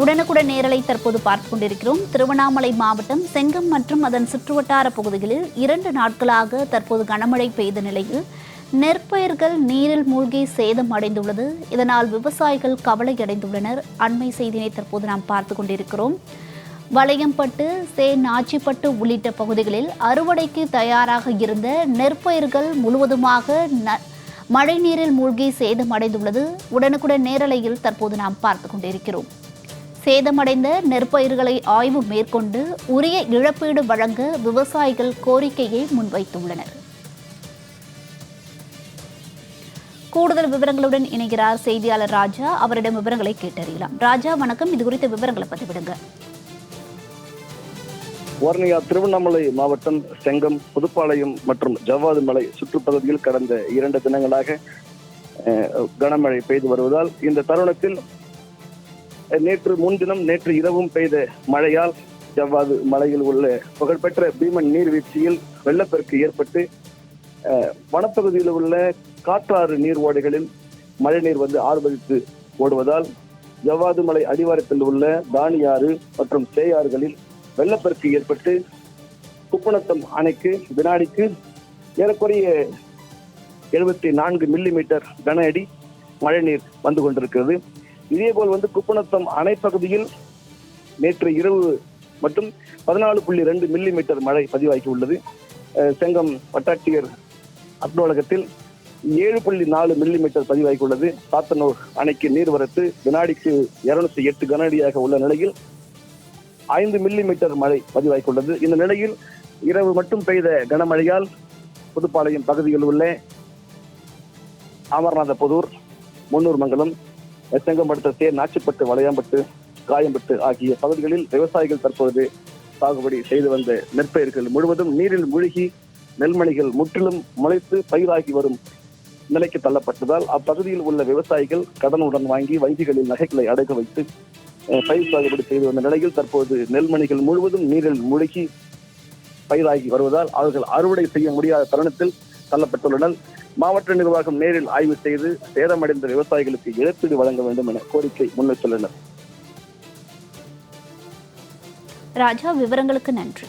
உடனுக்குடன் நேரலை தற்போது பார்த்து கொண்டிருக்கிறோம் திருவண்ணாமலை மாவட்டம் செங்கம் மற்றும் அதன் சுற்றுவட்டார பகுதிகளில் இரண்டு நாட்களாக தற்போது கனமழை பெய்த நிலையில் நெற்பயிர்கள் நீரில் மூழ்கி சேதம் அடைந்துள்ளது. இதனால் விவசாயிகள் கவலை அடைந்துள்ளனர் அண்மை செய்தியினை தற்போது நாம் பார்த்து கொண்டிருக்கிறோம் வளையம்பட்டு சே நாச்சிப்பட்டு உள்ளிட்ட பகுதிகளில் அறுவடைக்கு தயாராக இருந்த நெற்பயிர்கள் முழுவதுமாக ந- மழைநீரில் மூழ்கி சேதமடைந்துள்ளது உடனுக்குடன் நேரலையில் தற்போது நாம் பார்த்து கொண்டிருக்கிறோம் சேதமடைந்த நெற்பயிர்களை ஆய்வு மேற்கொண்டு உரிய இழப்பீடு வழங்க விவசாயிகள் கோரிக்கையை முன்வைத்துள்ளனர். கூடுதல் விவரங்களுடன் இணைகிறார் செய்தியாளர் ராஜா. அவரிடம் விவரங்களை கேட்டறியலாம். ராஜா வணக்கம். இது குறித்த விவரங்களை பதிவிடுங்க. வர்ணியா திருவண்ணாமலை மாவட்டம் செங்கம் புதுப்பாளையம் மற்றும் ஜவ்வாது மலை சுற்றுப்பகுதியில் கடந்த இரண்டு தினங்களாக அஹ், கனமழை பெய்து வருவதால் இந்த தருணத்தில் நேற்று முன்தினம் நேற்று இரவும் பெய்த மழையால் ஜவ்வாது மலையில் உள்ள புகழ்பெற்ற பீமன் நீர்வீழ்ச்சியில் வெள்ளப்பெருக்கு ஏற்பட்டு வனப்பகுதியில் உள்ள காற்றாறு நீர் ஓடைகளில் மழைநீர் வந்து ஆர்ப்பரித்து ஓடுவதால் ஜவ்வாது மலை அடிவாரத்தில் உள்ள தானியாறு மற்றும் சேயாறுகளில் வெள்ளப்பெருக்கு ஏற்பட்டு குப்பநத்தம் அணைக்கு வினாடிக்கு ஏறக்குறைய எழுபத்தி நான்கு மில்லி மீட்டர் கன அடி மழைநீர் வந்து கொண்டிருக்கிறது. இதேபோல் வந்து குப்பநத்தம் அணை பகுதியில் நேற்று இரவு மட்டும் பதினாலு புள்ளி ரெண்டு மில்லி மீட்டர் மழை பதிவாகி உள்ளது செங்கம் வட்டாட்சியர் அலுவலகத்தில் ஏழு புள்ளி நாலு மில்லி மீட்டர் பதிவாகி உள்ளது சாத்தனூர் அணைக்கு நீர்வரத்து வினாடிக்கு இருநூத்தி எட்டு கன அடியாக உள்ள நிலையில் ஐந்து மில்லி மீட்டர் மழை பதிவாகியுள்ளது. இந்த நிலையில் இரவு மட்டும் பெய்த கனமழையால் புதுப்பாளையம் பகுதியில் உள்ள அமர்நாதபுதூர் முன்னூர் மங்கலம் தேர் நாச்சிப்பட்டு வளையாம்பட்டு காயம்பட்டு ஆகிய பகுதிகளில் விவசாயிகள் தற்பொழுது சாகுபடி செய்து வந்த நெற்பயிர்கள் முழுவதும் நீரில் மூழ்கி நெல்மணிகள் முற்றிலும் முளைத்து பயிராகி வரும் நிலைக்கு தள்ளப்பட்டதால் அப்பகுதியில் உள்ள விவசாயிகள் கடனுடன் வாங்கி வங்கிகளில் நகைகளை அடக்க வைத்து பயிர் சாகுபடி செய்து வந்த நிலையில் தற்போது நெல்மணிகள் முழுவதும் நீரில் மூழ்கி பயிராகி வருவதால் அவர்கள் அறுவடை செய்ய முடியாத தருணத்தில் தள்ளப்பட்டுள்ளனர். மாவட்ட நிர்வாகம் நேரில் ஆய்வு செய்து சேதமடைந்த விவசாயிகளுக்கு இழப்பீடு வழங்க வேண்டும் என கோரிக்கை முன்வைத்துள்ளனர். ராஜா விவரங்களுக்கு நன்றி.